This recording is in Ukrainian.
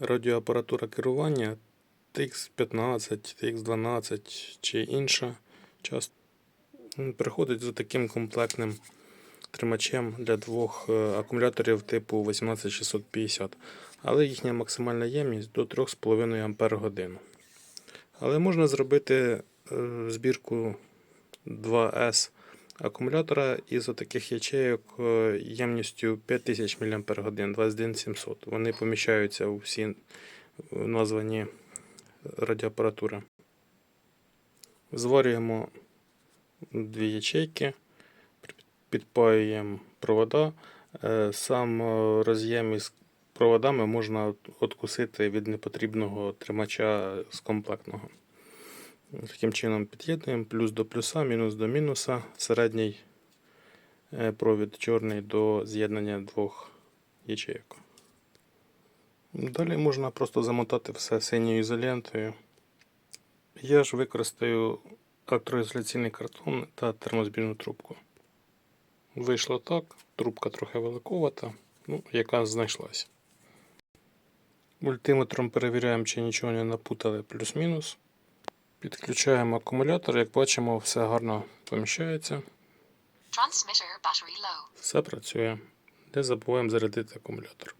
радіоапаратура керування TX15, TX12 чи інша часто приходить з таким комплектним тримачем для двох е, акумуляторів типу 18650, але їхня максимальна ємність до 3,5 Ампер годин. Але можна зробити е, збірку 2S акумулятора із таких ячейок е, ємністю 5000 мАч 21700. Вони поміщаються у всі е, названі радіоапаратури. Зварюємо дві ячейки, підпаюємо провода. Е, Сам роз'єм із проводами можна откусити від непотрібного тримача з комплектного. Таким чином під'єднуємо плюс до плюса, мінус до мінуса, середній е, провід чорний до з'єднання двох ячейок. Далі можна просто замотати все синьою ізолентою. Я ж використаю електроізоляційний картон та термозбірну трубку. Вийшло так, трубка трохи великовата, ну, яка знайшлась. Мультиметром перевіряємо, чи нічого не напутали плюс-мінус. Підключаємо акумулятор, як бачимо, все гарно поміщається, все працює. Не забуваємо зарядити акумулятор.